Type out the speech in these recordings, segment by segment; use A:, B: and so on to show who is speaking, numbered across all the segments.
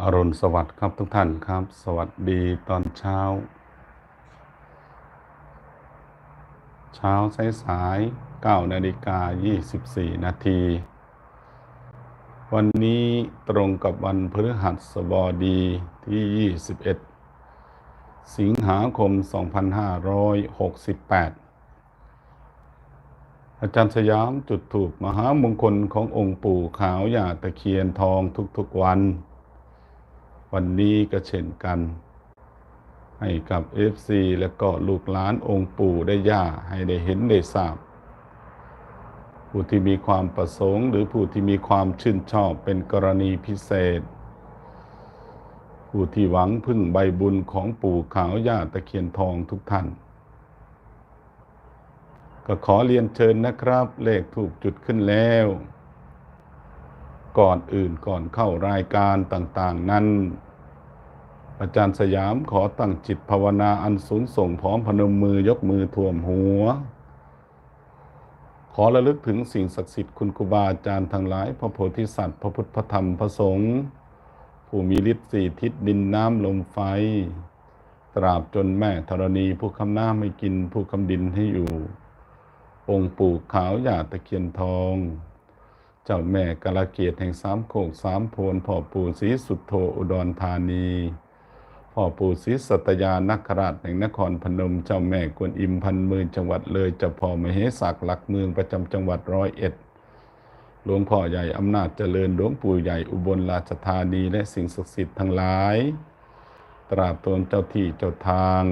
A: อรุณสวัสดิ์ครับทุกท่านครับ สวัสดีตอนเช้า เช้าสายสาย9นาฬิกา 24 นาที วันนี้ตรงกับวันพฤหัสบดีที่ 21 สิงหาคม 2568 อาจารย์สยามจุดถูกมหามงคลขององค์ปู่ขาวหยาตะเคียนทองทุกๆวัน วันนี้ก็เช่นกัน ให้กับ FC และก็ลูกหลานองค์ปู่ได้ย่าให้ได้เห็นได้ทราบ ผู้ที่มีความประสงค์ หรือผู้ที่มีความชื่นชอบเป็นกรณีพิเศษ ผู้ที่หวังพึ่งใบบุญของปู่ขาวย่าตะเคียนทองทุกท่าน ก็ขอเรียนเชิญนะครับ เลขถูกจุดขึ้นแล้ว ก่อนอื่นก่อนเข้ารายการต่างๆ นั้น อาจารย์สยามขอตั้งจิตภาวนาอันสูงส่งพร้อมพนมมือยกมือท่วมหัว ขอระลึกถึงสิ่งศักดิ์สิทธิ์คุณครูบาอาจารย์ทั้งหลาย พระโพธิสัตว์ พระพุทธพระธรรมพระสงฆ์ผู้มีฤทธิ์สี่ทิศดินน้ำลมไฟ ตราบจนแม่ธรณีผู้คำน้ำให้กินผู้คำดินให้อยู่ องค์ปู่ขาวหยาตะเคียนทอง เจ้าแม่กาลเกียรติแห่งสามโคกสามโพนพ่อปู่ศรีสุดโธอุดรธานีพ่อปู่ศรีสัตยานักราชแห่งนครพนม เจ้าแม่กวนอิมพันมือจังหวัดเลยเจ้าพ่อมเหสักหลักเมืองประจำจังหวัดร้อยเอ็ดหลวงพ่อใหญ่อำนาจเจริญหลวงปู่ใหญ่อุบลราชธานีและสิ่งศักดิ์สิทธิ์ทั้งหลาย ตราบตนเจ้าที่เจ้าทาง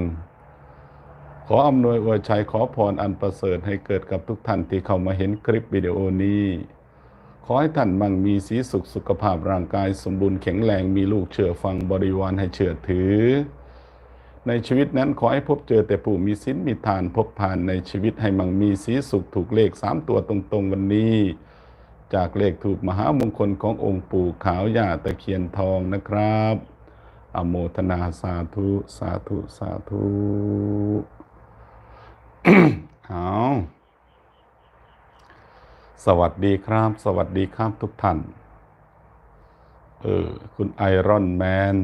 A: ขออำนวยอวยชัยขอพรอันประเสริฐให้เกิดกับทุกท่านที่เข้ามาเห็นคลิปวิดีโอนี้ ขอให้ท่านมั่งมีสีสุขสุขภาพร่างกายสมบูรณ์แข็งแรงมีลูกเชื่อฟังบริวารให้เชื่อถือ ในชีวิตนั้นขอให้พบเจอแต่ผู้มีศีลมีทานพบผ่านในชีวิตให้มั่งมีสีสุขถูกเลขสามตัวตรงๆวันนี้ จากเลขถูกมหามงคลขององค์ปู่ขาวย่าตะเคียนทองนะครับ อโมทนาสาธุสาธุสาธุเอา สวัสดีครับ สวัสดีครับทุกท่าน เออ คุณไอรอนแมน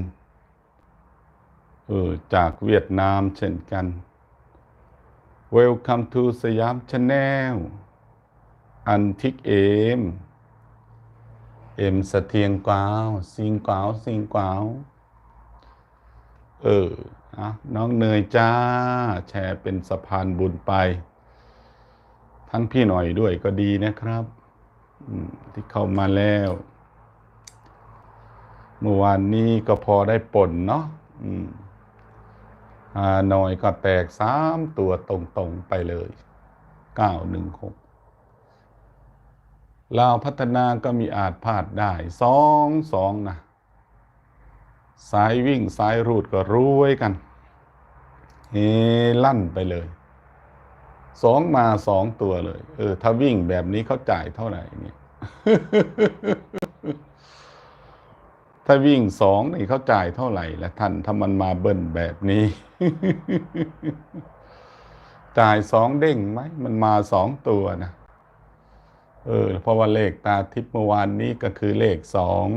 A: เออ จากเวียดนามเช่นกัน Welcome to สยามชาแนล อันทิกเอม เอ็มสะเทียงกวาวสิงกวาวสิงกวาว เอออะน้องเนยจ้า แชร์เป็นสะพานบุญไป ทั้งพี่หน่อยด้วยก็ดีนะครับที่เข้ามาแล้ว เมื่อวานนี้ก็พอได้ป่นเนาะอืมฮานอยก็แตกสามตัวตรงๆไปเลยเก้าหนึ่งหกลาวพัฒนาก็มีอาจพลาดได้สองสองนะสายวิ่งสายรูดก็รวยกัน เฮลั่นไปเลย สองมาสองตัวเลย เออ ถ้าวิ่งแบบนี้เขาจ่ายเท่าไหร่เนี่ย ถ้าวิ่งสองนี่เขาจ่ายเท่าไหร่ละท่านถ้ามันมาเบิ้ลแบบนี้ จ่ายสองเด้งไหม มันมาสองตัวนะเออ เพราะว่าเลขตาทิพย์เมื่อวานนี้ก็คือเลขสอง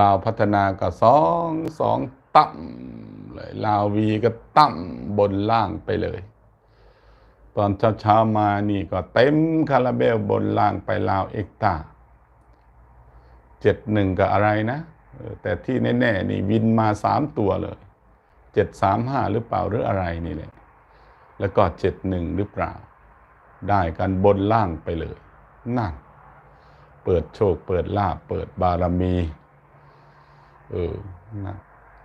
A: ลาวพัฒนาก็สองสองต่ำเลยลาววีก็ต่ำบนล่างไปเลย ตอนเช้าๆมานี่ก็เต็มคาราเบลบนล่างไปลาวเอกตาเจ็ดหนึ่งกับอะไรนะ แต่ที่แน่ๆนี่วินมาสามตัวเลยเจ็ดสามห้าหรือเปล่าหรืออะไรนี่แหละแล้วก็เจ็ดหนึ่งหรือเปล่า ได้กันบนล่างไปเลย นั่น เปิดโชค เปิดลาบเปิดบารมีเออนะ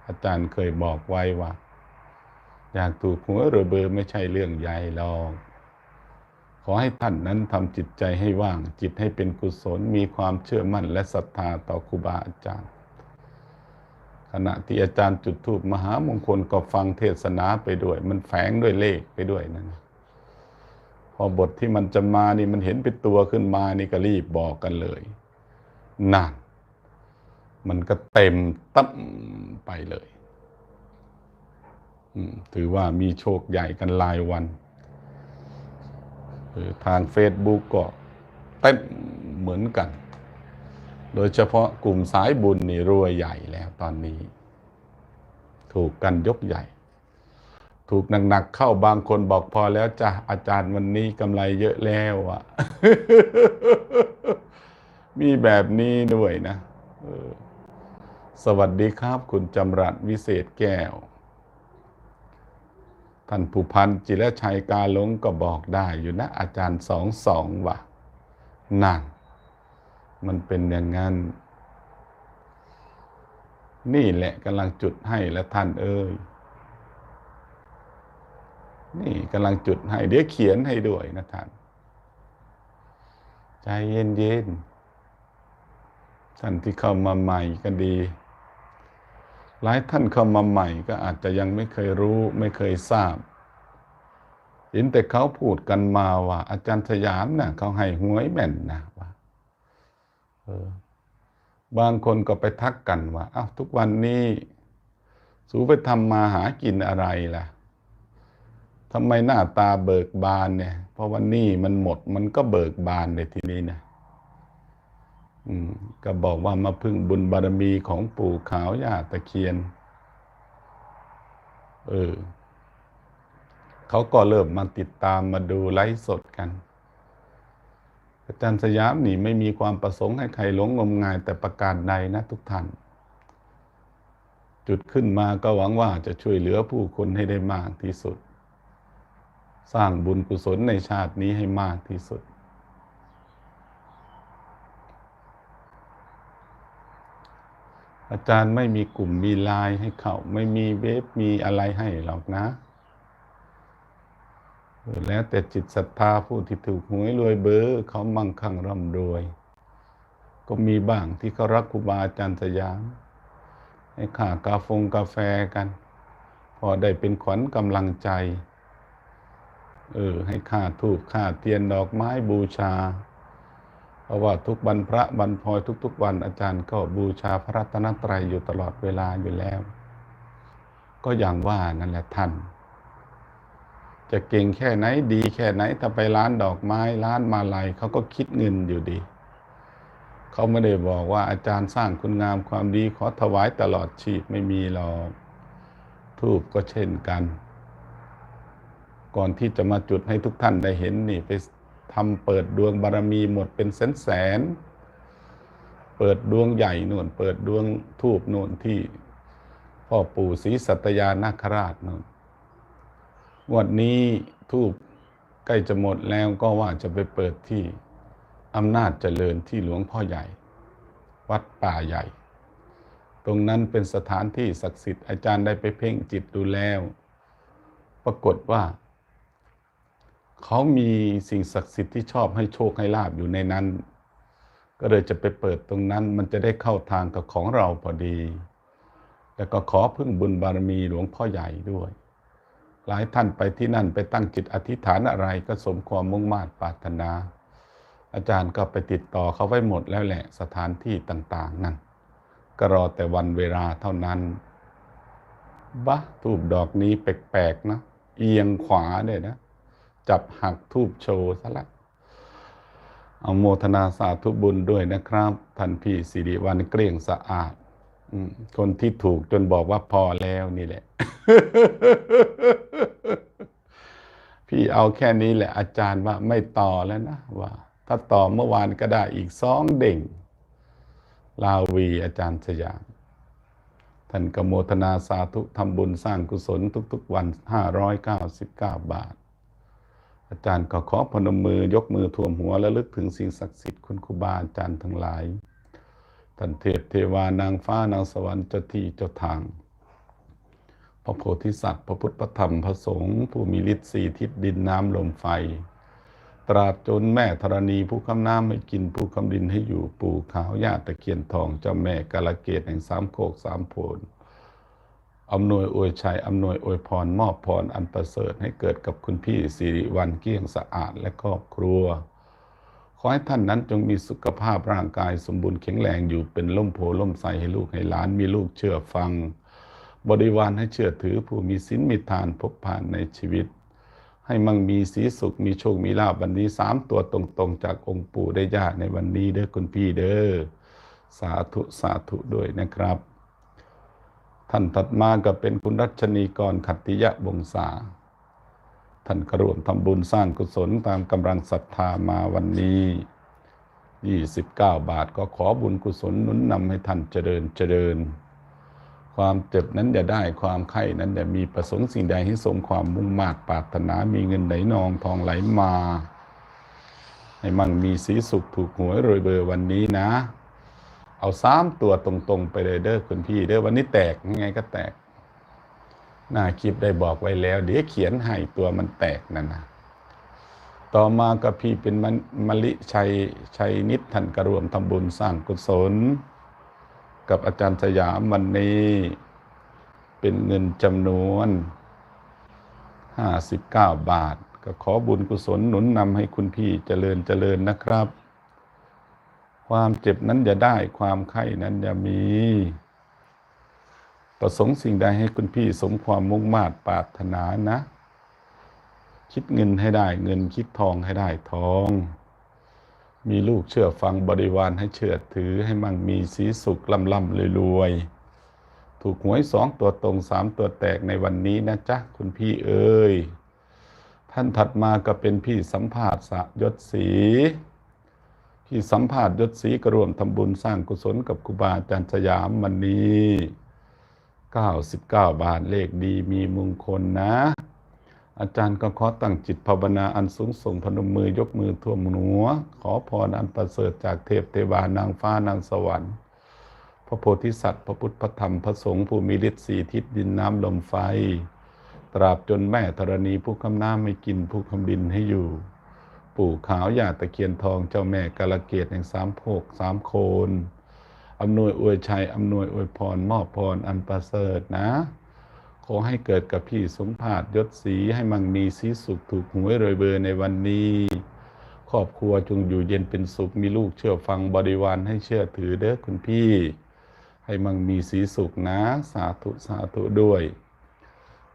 A: อาจารย์เคยบอกไว้ว่า อยากถูกหัวหรือเบอร์ไม่ใช่เรื่องใหญ่หรอก อให้ท่านนั้นทำจิตใจให้ว่าง จิตให้เป็นกุศลมีความเชื่อมั่นและศรัทธาต่อครูบาอาจารย์ ขณะที่อาจารย์จุดธูปมหามงคลก็ฟังเทศนาไปด้วย มันแฝงด้วยเลขไปด้วยนั่นพอบทที่มันจะมานี่มันเห็นเป็นตัวขึ้นมานี่ก็รีบบอกกันเลยนั่นมันก็เต็มตั้มไปเลยถือว่ามีโชคใหญ่กันรายวัน เออทางเฟซบุ๊กก็เต็มเหมือนกัน โดยเฉพาะกลุ่มสายบุญนี่รวยใหญ่แล้วตอนนี้ ถูกกันยกใหญ่ ถูกหนักๆเข้าบางคนบอกพอแล้วจ้ะอาจารย์วันนี้กำไรเยอะแล้วอะมีแบบนี้ด้วยนะสวัสดีครับ คุณจำรัดวิเศษแก้ว ท่านผู้พันจิรชัยกาหลงก็บอกได้อยู่นะ อาจารย์สองสองว่ะนั่น มันเป็นอย่างนั้น นี่แหละกำลังจุดให้แล้วท่านเอ้ยนี่กำลังจุดให้ เดี๋ยวเขียนให้ด้วยนะท่าน ใจเย็นๆท่านที่เข้ามาใหม่ก็ดี หลายท่านเข้ามาใหม่ก็อาจจะยังไม่เคยรู้ไม่เคยทราบ เห็นแต่เขาพูดกันมาว่า อาจารย์สยามนะ่ะเขาให้หวยแม่นนะว่าบางคนก็ไปทักกันว่าอ้าวทุกวันนี้ สูไปทำมาหากินอะไรล่ะทำไมหน้าตาเบิกบานเนี่ย เพราะวันนี้มันหมดมันก็เบิกบานในทีนี้นะ ก็บอกว่ามาพึ่งบุญบารมีของปู่ขาวย่าตะเคียน เออเขาก็เริ่มมาติดตามมาดูไลฟ์สดกันอาจารย์สยามนี่ไม่มีความประสงค์ให้ใครหลงงมงายแต่ประการใดนะทุกท่าน จุดขึ้นมาก็หวังว่าจะช่วยเหลือผู้คนให้ได้มากที่สุด สร้างบุญกุศลในชาตินี้ให้มากที่สุด อาจารย์ไม่มีกลุ่มมีไลน์ให้เขาไม่มีเว็บมีอะไรให้หรอกนะแล้วแต่จิตศรัทธาผู้ที่ถูกหวยรวยเบอร์เขามั่งคั่งร่ำรวย ก็มีบ้างที่เขารักครูบาอาจารย์สยาม ให้ค่ากาฟงกาแฟกัน พอได้เป็นขวัญกำลังใจ เออ ให้ค่าทูบค่าเทียนดอกไม้บูชา เพราะว่าทุกวันพระวันพลอยทุก ๆ วันอาจารย์ก็บูชาพระรัตนตรัยอยู่ตลอดเวลาอยู่แล้ว ก็อย่างว่านั่นแหละท่าน จะเก่งแค่ไหนดีแค่ไหนถ้าไปร้านดอกไม้ร้านมาลัยเขาก็คิดเงินอยู่ดี เขาไม่ได้บอกว่าอาจารย์สร้างคุณงามความดีขอถวายตลอดชีพไม่มีหรอกทูบก็เช่นกัน ก่อนที่จะมาจุดให้ทุกท่านได้เห็นนี่ไป ทำเปิดดวงบารมีหมดเป็นแสนแสน เปิดดวงใหญ่นู่น เปิดดวงทูบนู่นที่พ่อปู่ศรีสัตยานาคราชนู่นวดนี้ทูบใกล้จะหมดแล้วก็ว่าจะไปเปิดที่อำนาจเจริญที่หลวงพ่อใหญ่ วัดป่าใหญ่ ตรงนั้นเป็นสถานที่ศักดิ์สิทธิ์อาจารย์ได้ไปเพ่งจิตดูแล้ว ปรากฏว่า เขามีสิ่งศักดิ์สิทธิ์ที่ชอบให้โชคให้ลาบอยู่ในนั้น ก็เลยจะไปเปิดตรงนั้น มันจะได้เข้าทางกับของเราพอดี แล้วก็ขอพึ่งบุญบารมีหลวงพ่อใหญ่ด้วย หลายท่านไปที่นั่นไปตั้งจิตอธิษฐานอะไรก็สมความมุ่งมา่ปรารถนา อาจารย์ก็ไปติดต่อเขาไว้หมดแล้วแหละสถานที่ต่างๆนั่นก็รอแต่วันเวลาเท่านั้นบะทูบดอกนี้แปลกๆนะเอียงขวาเนี่ยนะ จับหักทูบโชว์ซะละเอาโมทนาสาธุบุญด้วยนะครับท่านพี่สิริวันเกลี้ยงสะอาดอคนที่ถูกจนบอกว่าพอแล้วนี่แหละ พี่เอาแค่นี้แหละอาจารย์ว่าไม่ต่อแล้วนะว่า ถ้าต่อเมื่อวานก็ได้อีกสองเด่ง ลาวีอาจารย์สยามท่านกโมทนาสาธุทำบุญสร้างกุศลทุก ๆ วัน 599 บาท อาจารย์ก็ขอพนมมือยกมือท่วมหัวและลึกถึงสิ่งศักดิ์สิทธิ์คุณครูบาอาจารย์ทั้งหลายท่านเทพเทวานางฟ้านางสวรรค์เจ้าที่เจ้าทาง พระโพธิสัตว์ พระพุทธพระธรรมพระสงฆ์ผู้มีฤทธิ์สี่ทิศดินน้ำลมไฟ ตราบจนแม่ธรณีผู้คำน้ำให้กินผู้คำดินให้อยู่ปู่ขาวย่าตะเคียนทองเจ้าแม่กาลเกตแห่งสามโคกสามโพน อำนวยอวยชัยอำนวยอวยพร มอบพรอันประเสริฐให้เกิดกับคุณพี่สิริวันเกี้ยงสะอาดและครอบครัว ขอให้ท่านนั้นจงมีสุขภาพร่างกายสมบูรณ์แข็งแรงอยู่เป็นล่มโพล่มใสให้ลูกให้หลานมีลูกเชื่อฟัง บริวารให้เชื่อถือผู้มีศีลมีทานพบผ่านในชีวิต ให้มั่งมีสีสุขมีโชคมีลาบวันนี้สามตัวตรงๆ จากองค์ปู่ได้ญาติในวันนี้เด้อคุณพี่เด้อสาธุสาธุด้วยนะครับ ท่านถัดมาก็เป็นคุณรัชนีกรขัตติยะวงศาท่านกระวมทำบุญสร้างกุศลตามกำลังศรัทธามาวันนี้ 29 บาทก็ขอบุญกุศลนุนนำให้ท่านเจริญเจริญ ความเจ็บนั้นอย่าได้ความไข้นั้นอย่ามีประสงค์สิ่งใดให้สมความมุ่งมา่ปรารถนามีเงินไหลนองทองไหลมา ให้มั่งมีสีสุขถูกหวยรวยเบอร์วันนี้นะ เอาสามตัวตรงๆ ไปเลยเด้อคุณพี่ เด้อวันนี้แตกยังไงก็แตก หน้าคลิปได้บอกไว้แล้ว เดี๋ยวเขียนให้ตัวมันแตกนั่นนะต่อมาก็พี่เป็นมมลิชัยชัยนิดท่านกระรวมทำบุญสร้างกุศล กับอาจารย์สยามวันนี้ เป็นเงินจำนวน 59 บาท ก็ขอบุญกุศลหนุนนำให้คุณพี่เจริญเจริญนะครับ ความเจ็บนั้นอย่าได้ ความไข้นั้นอย่ามี ประสงค์สิ่งใดให้คุณพี่สมความมุ่งมา่ปรารถนานะ คิดเงินให้ได้เงินคิดทองให้ได้ทอง มีลูกเชื่อฟังบริวารให้เชื่อถือให้มั่งมีสีสุขล่ำล่ำรวยๆ ถูกหวยสองตัวตรงสามตัวแตกในวันนี้นะจ๊ะคุณพี่เอ้ย ท่านถัดมาก็เป็นพี่สัมภาษณ์สะยศศรี พี่สัมภาษณ์ยศศรีกระรวมทำบุญสร้างกุศลกับครูบาอาจารย์สยามวันนี้99 บาทเลขดีมีมงคลนะ อาจารย์ก็ขอตั้งจิตภาวนาอันสูงส่งพนมมือยกมือท่วมหัว ขอพรอันประเสริฐจากเทพเทวานางฟ้านางสวรรค์พระโพธิสัตว์ พระพุทธพระธรรมพระสงฆ์ผู้มีฤทธิ์สี่ทิศดินน้ำลมไฟ ตราบจนแม่ธรณีผู้คำน้ำไม่กินผู้คำดินให้อยู่ ปู่ขาวยาตะเคียนทองเจ้าแม่กาลเกตแห่งสามโภกสามโคนอำนวยอวยชัยอำนวยอวยพรมอบพรอันประเสริฐนะ ขอให้เกิดกับพี่สมภาษยศสีให้มั่งมีสีสุขถูกหวยรวยเบอร์ในวันนี้ ครอบครัวจงอยู่เย็นเป็นสุขมีลูกเชื่อฟังบริวารให้เชื่อถือเด้อคุณพี่ ให้มั่งมีสีสุขนะ สาธุสาธุด้วย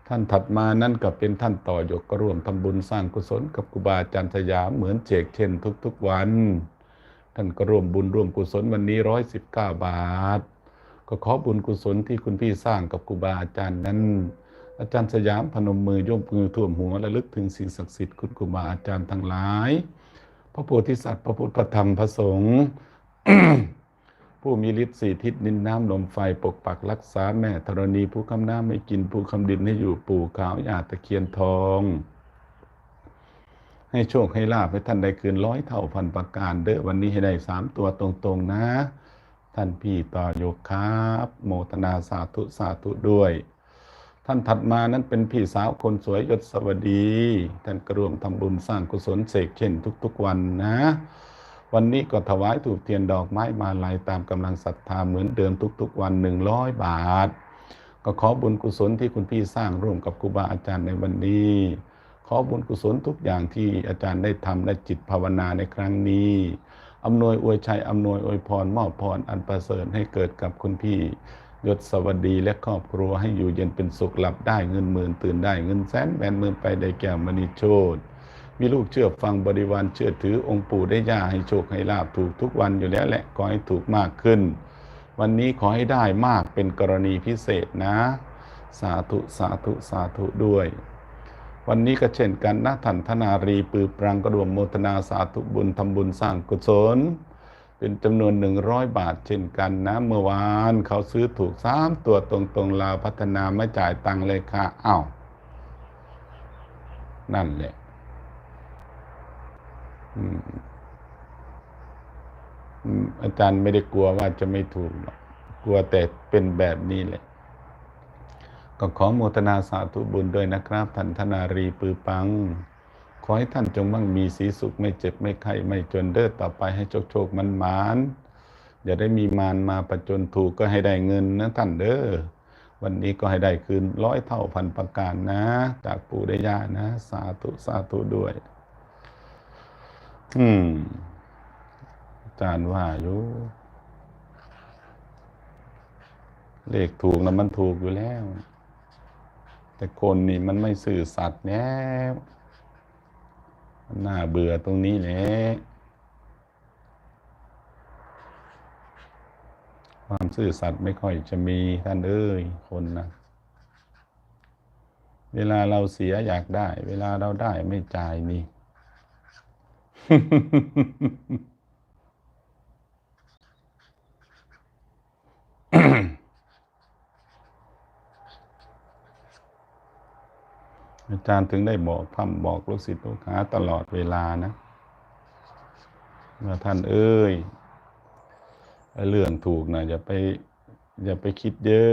A: ท่านถัดมานั่นก็เป็นท่านต่อยกก็ร่วมทำบุญสร้างกุศลกับครูบาอาจารย์สยามเหมือนเจกเช่นทุกๆวัน ท่านก็ร่วมบุญร่วมกุศลวันนี้ร้อยสิบเก้าบาท ก็ขอบุญกุศลที่คุณพี่สร้างกับครูบาอาจารย์นั้น อาจารย์สยามพนมมือยกมือท่วมหัวและลึกถึงสิ่งศักดิ์สิทธิ์คุณครูบาอาจารย์ทั้งหลาย พระโพธิสัตว์พระพุทธพระธรรมพระสงฆ์ ผู้มีฤทธิ์สี่ทิศดินน้ำลมไฟปกปักรักษาแม่ธรณีผู้คำน้ำไม่กินผู้คำดินให้อยู่ปู่ขาวหยาตะเคียนทอง ให้โชคให้ลาภให้ท่านได้คืนร้อยเท่าพันประการเด้อวันนี้ให้ได้สามตัวตรงๆนะ ท่านพี่ต่อโยกครับ โมทนาสาธุสาธุด้วย ท่านถัดมานั้นเป็นพี่สาวคนสวยยศสวัสดี ท่านกระร่วมทำบุญสร้างกุศลเสกเช่นทุกๆวันนะ วันนี้ก็ถวายถูกเทียนดอกไม้มาลัยตามกำลังศรัทธาเหมือนเดิมทุกๆวันหนึ่งร้อยบาท ก็ขอบุญกุศลที่คุณพี่สร้างร่วมกับครูบาอาจารย์ในวันนี้ ขอบุญกุศลทุกอย่างที่อาจารย์ได้ทำและจิตภาวนาในครั้งนี้อำนวยอวยชัยอำนวยอวยพรมอบพรอันประเสริฐให้เกิดกับคุณพี่ยศสวัสดีและครอบครัวให้อยู่เย็นเป็นสุขหลับได้เงินหมื่นตื่นได้เงินแสนแบนหมื่นไปได้แก้วมณีโชต มีลูกเชื่อฟังบริวารเชื่อถือองค์ปู่ได้ย่าให้โชคให้ลาบถูกทุกวันอยู่แล้วแหละขอให้ถูกมากขึ้น วันนี้ขอให้ได้มากเป็นกรณีพิเศษนะ สาธุสาธุสาธุด้วย วันนี้ก็เช่นกันนะท่านธนารีปือปรังกระดวมโมทนาสาธุบุญทำบุญสร้างกุศล เป็นจำนวนหนึ่งร้อยบาทเช่นกันนะ เมื่อวานเขาซื้อถูกสามตัวตรงๆลาพัฒนาไม่จ่ายตังเลยค่ะอ้าวนั่นแหละ อาจารย์ไม่ได้กลัวว่าจะไม่ถูกหรอกกลัวแต่เป็นแบบนี้แหละ ก็ขอโมทนาสาธุบุญด้วยนะครับท่านธนารีปือปัง ขอให้ท่านจงมั่งมีสีสุขไม่เจ็บไม่ไข้ไม่จนเด้อต่อไปให้โชคโชคมันหมานอย่าได้มีมารมาประจนถูกก็ให้ได้เงินนะท่านเด้อวันนี้ก็ให้ได้คืนร้อยเท่าพันประการนะ จากปู่ได้ย่านะ สาธุสาธุด้วย อืมอาจารย์ว่าอยู่ เลขถูกนะมันถูกอยู่แล้ว แต่คนนี่มันไม่สื่อสัตย์แล้วมันน่าเบื่อตรงนี้แหละความซื่อสัตย์ไม่ค่อยจะมีท่านเอ้ยคนนะเวลาเราเสียอยากได้ เวลาเราได้ไม่จ่ายนี่ อาจารย์ถึงได้บอกพร่ำบอกลูกศิษย์ลูกหาตลอดเวลานะว่าท่านเอ้ยเรื่องถูกนะอย่าไป อย่าไปคิดเยอะ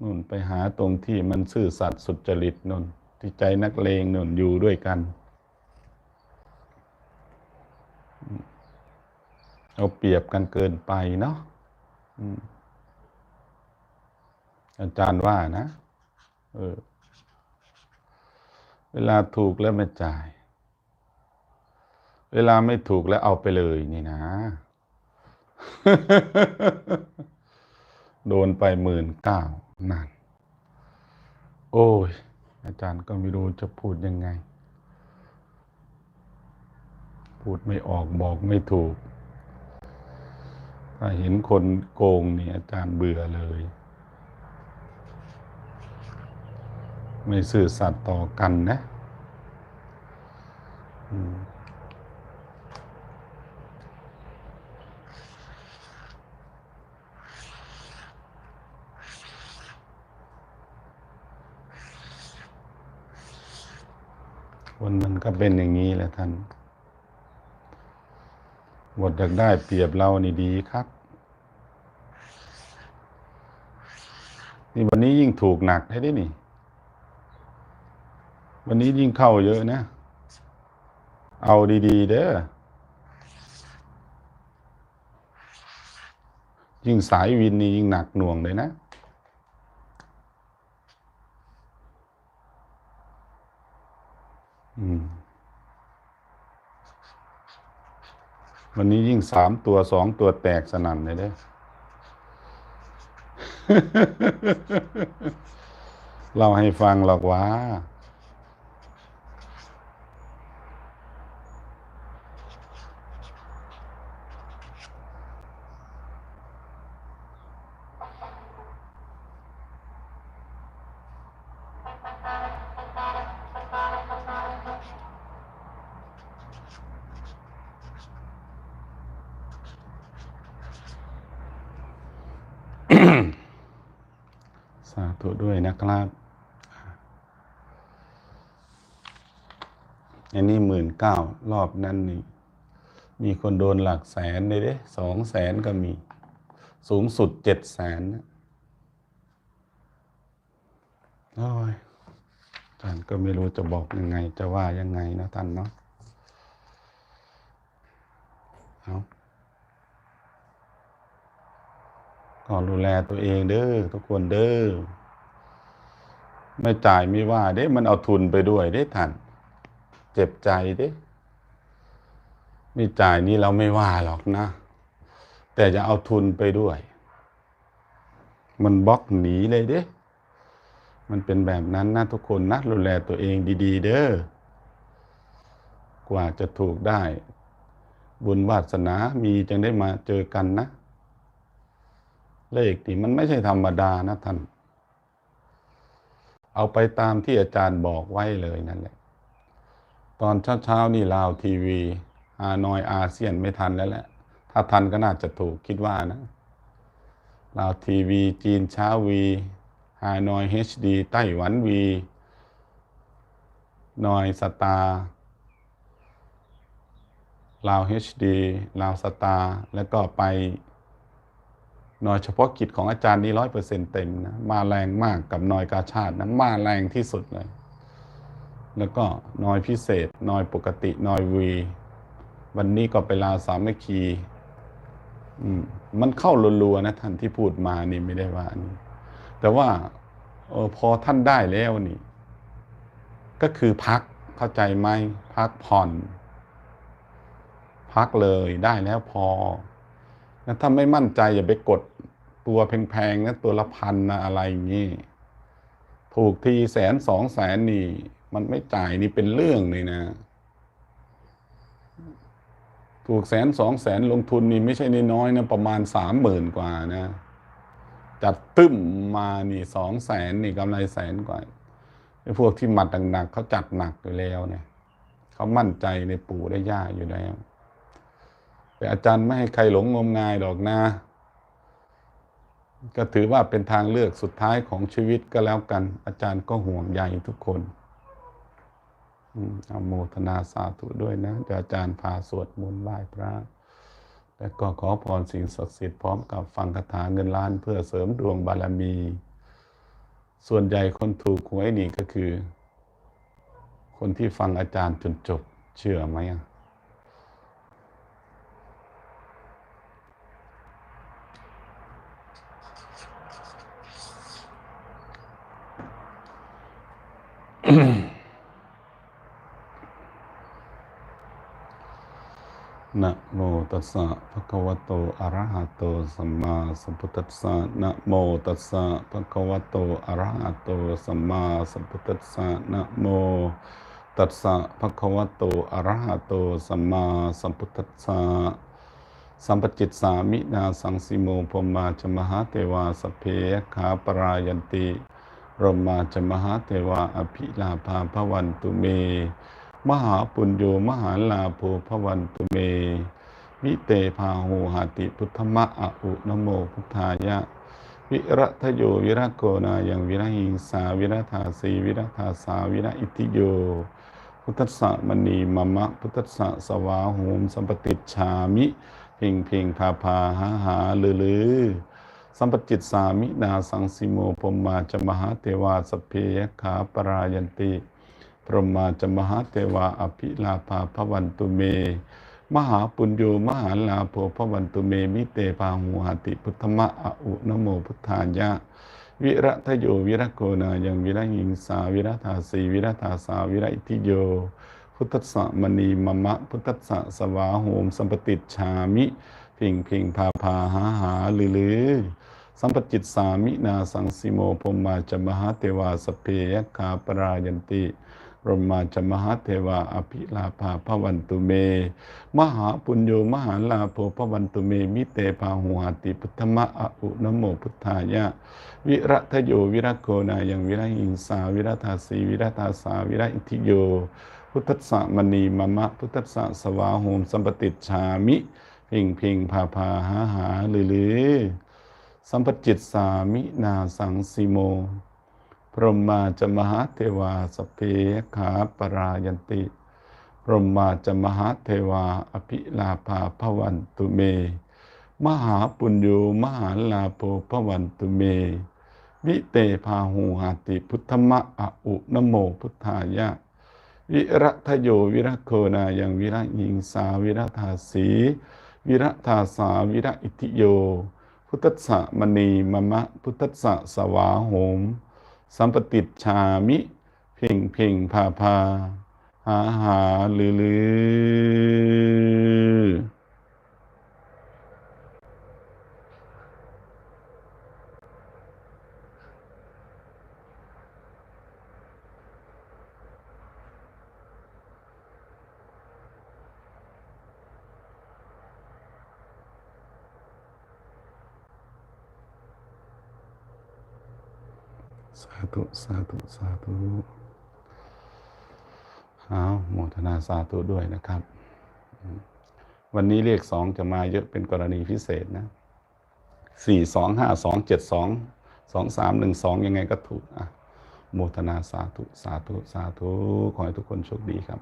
A: นุ่นไปหาตรงที่มันซื่อสัตย์สุจริตนุ่นที่ใจนักเลงนุ่นอยู่ด้วยกันอืม เอาเปรียบกันเกินไปเนาะอาจารย์ว่านะ เออ เวลาถูกแล้วไม่จ่าย เวลาไม่ถูกแล้วเอาไปเลยนี่นะ โดนไปหมื่นเก้านั่น โอ้ย อาจารย์ก็ไม่รู้จะพูดยังไง พูดไม่ออกบอกไม่ถูก ถ้าเห็นคนโกงนี่อาจารย์เบื่อเลย ไม่ซื่อสัตย์ต่อกันนะคนมันก็เป็นอย่างนี้แหละท่าน บทอยากได้เปรียบเรานี่ดีครับนี่วันนี้ยิ่งถูกหนักให้ได้นี่ วันนี้ยิ่งเข้าเยอะนะ เอาดีๆ เด้อ ยิ่งสายวินนี่ยิ่งหนักหน่วงเลยนะอืม วันนี้ยิ่งสามตัวสองตัวแตกสนั่นเลยเด้อเล่าให้ฟังหรอกว่า สาธุด้วยนะครับ อันนี้หมื่น เก้ารอบนั้นนี่มีคนโดนหลักแสนเลยเด้สองแสนก็มี สูงสุดเจ็ดแสนนะโอ้ยท่านก็ไม่รู้จะบอกยังไง จะว่ายังไงนะท่านเนาะเอาก็ดูแลตัวเองเด้อทุกคนเด้อไม่จ่ายไม่ว่า เด้ มันเอาทุนไปด้วยเด้ท่าน เจ็บใจด้ไม่จ่ายนี่เราไม่ว่าหรอกนะ แต่จะเอาทุนไปด้วย มันบล็อกหนีเลยด้มันเป็นแบบนั้นนะทุกคนนะดูแลตัวเองดี ๆ เด้อกว่าจะถูกได้ บุญวาสนามีจึงได้มาเจอกันนะ เลขนี่มันไม่ใช่ธรรมดานะท่าน เอาไปตามที่อาจารย์บอกไว้เลยนั่นแหละ ตอนเช้าๆนี่ลาวทีวีฮานอยอาเซียนไม่ทันแล้วแหละ ถ้าทันก็น่าจะถูกคิดว่านะลาวทีวี จีนเช้าวีฮานอยเฮชดีไต้หวันวีนอยสตาร์ลาวเฮชดีลาวสตาร์แล้วก็ไปหน่อยเฉพาะกิจของอาจารย์นี่ร้อยเปอร์เซ็นเต็มนะ มาแรงมากกับหน่อยกาชาตินะ มาแรงที่สุดเลย แล้วก็นอยพิเศษนอยปกตินอยวีวันนี้ก็ไปลาสามัคคีอืมมันเข้ารัวๆนะท่านที่พูดมานี่ไม่ได้ว่านี่แต่ว่าเออพอท่านได้แล้วนี่ ก็คือพักเข้าใจไหมพักผ่อน พักเลยได้แล้วพอนะถ้าไม่มั่นใจอย่าไปกดตัวแพงๆนะตัวละพันนะอะไรอย่างนี้ถูกทีแสนสองแสนนี่ มันไม่จ่ายนี่เป็นเรื่องเลยนะ ถูกแสนสองแสนลงทุนนี่ไม่ใช่น้อยนะ ประมาณสามหมื่นกว่านะ จัดตึ้มมานี่สองแสนนี่กำไรแสนกว่าไอ้พวกที่มัดหนักๆเขาจัดหนักอยู่แล้วเนี่ยเขามั่นใจในปู่ได้ย่าอยู่แล้วแต่อาจารย์ไม่ให้ใครหลงงมงายหรอกนะ ก็ถือว่าเป็นทางเลือกสุดท้ายของชีวิตก็แล้วกัน อาจารย์ก็ห่วงใยทุกคน อืมอนุโมทนาสาธุด้วยนะเดี๋ยวอาจารย์พาสวดมนต์ไหว้พระ และก็ขอพรสิ่งศักดิ์สิทธิ์พร้อมกับฟังคาถาเงินล้านเพื่อเสริมดวงบารมี ส่วนใหญ่คนถูกหวยนี่ก็คือ คนที่ฟังอาจารย์จนจบเชื่อไหมอะโม ตัสสะภะคะวะโต อะระหะโต สัมมาสัมพุทธัสสะ นะโมตัสสะภะคะวะโต อะระหะโต สัมมาสัมพุทธัสสะ นะโมตัสสะภะคะวะโต อะระหะโต สัมมาสัมพุทธัสสะ สัมปจิตสามินาสังสิโมพรหมาจมหาเทวาสเพยขาปรายันติรมมาจมหาเทวาอภิลาภาภวันตุเม มหาปุญโยมหาลาโภพวันตุเม วิเตภาหูหาติพุทธมะอะอุนโมพุทธายะ วิรัตโยวิรโกนายังวิรหิงสาวิรธาสีวิรธาสาวิรอิติโย พุทธสะมณีมะมะพุทธสะสวาหูมสัมปติชามิเพ่งเพ่งพาพาหาหาลือลือสัมปจิตสามินาสังสิโมพรมาจมหาเทวาสเพยขาปรายันติ พรหมาจมหาเทวาอภิลาภาพวันตุเม มหาปุญโยมหาลาโภพวันตุเมมิเตปาหูหติพุทธมะอะอุนโมพุทธายะ วิระทโยวิระโกนายังวิระหิงสาวิระธาสีวิระธาสาวิระอิทิโย พุทธสสะมณีมะมะ พุทธสสะสวาโหมสัมปติชามิพิงพิงพาพาหาหาลือลือสัมปจิตสามินาสังสิโมพรหมาจมหาเทวาสเพยคาปรายันติ รมาจมหาเทวาอภิลาภาพวันตุเม มหาปุญโยมหาลาโภพวันตุเม มิเตพาหุหาติพุทธมะออุนโมพุทธายะ วิรัตโยวิรโกนายังวิรหิงสาวิรธาสีวิรธาสาวิรอิทิโย พุทธสสะมณีมะมะพุทธสสะสวาโหมสัมปติชามิเพ่งเพ่งพาพาหาหาลือลือสัมปจิตสามินาสังสิโม รหมาจะมหาเทวาสเพขาปรายันติพรหมาจะมหาเทวาอภิลาภาพวันตุเม มหาปุญโยมหาลาโภพวันตุเม วิเตภาหูหาติพุทธมะอะอุนโมพุทธายะ วิรัทโยวิรโคนายังวิระยิงสาวิรธาสีวิรธาสาวิระอิทิโย พุทธสสะมณีมะมะพุทธสะสวาโหม สัมปติชามิ เพ่งเพ่งพาพาหาหาลือลือ สาธุ สาธุเอาโมทนาสาธุด้วยนะครับ วันนี้เลขสองจะมาเยอะเป็นกรณีพิเศษนะสี่สองห้าสองเจ็ดสองสองสามหนึ่งสองยังไงก็ถูกอะโมทนาสาธุ สาธุ สาธุ ขอให้ทุกคนโชคดีครับ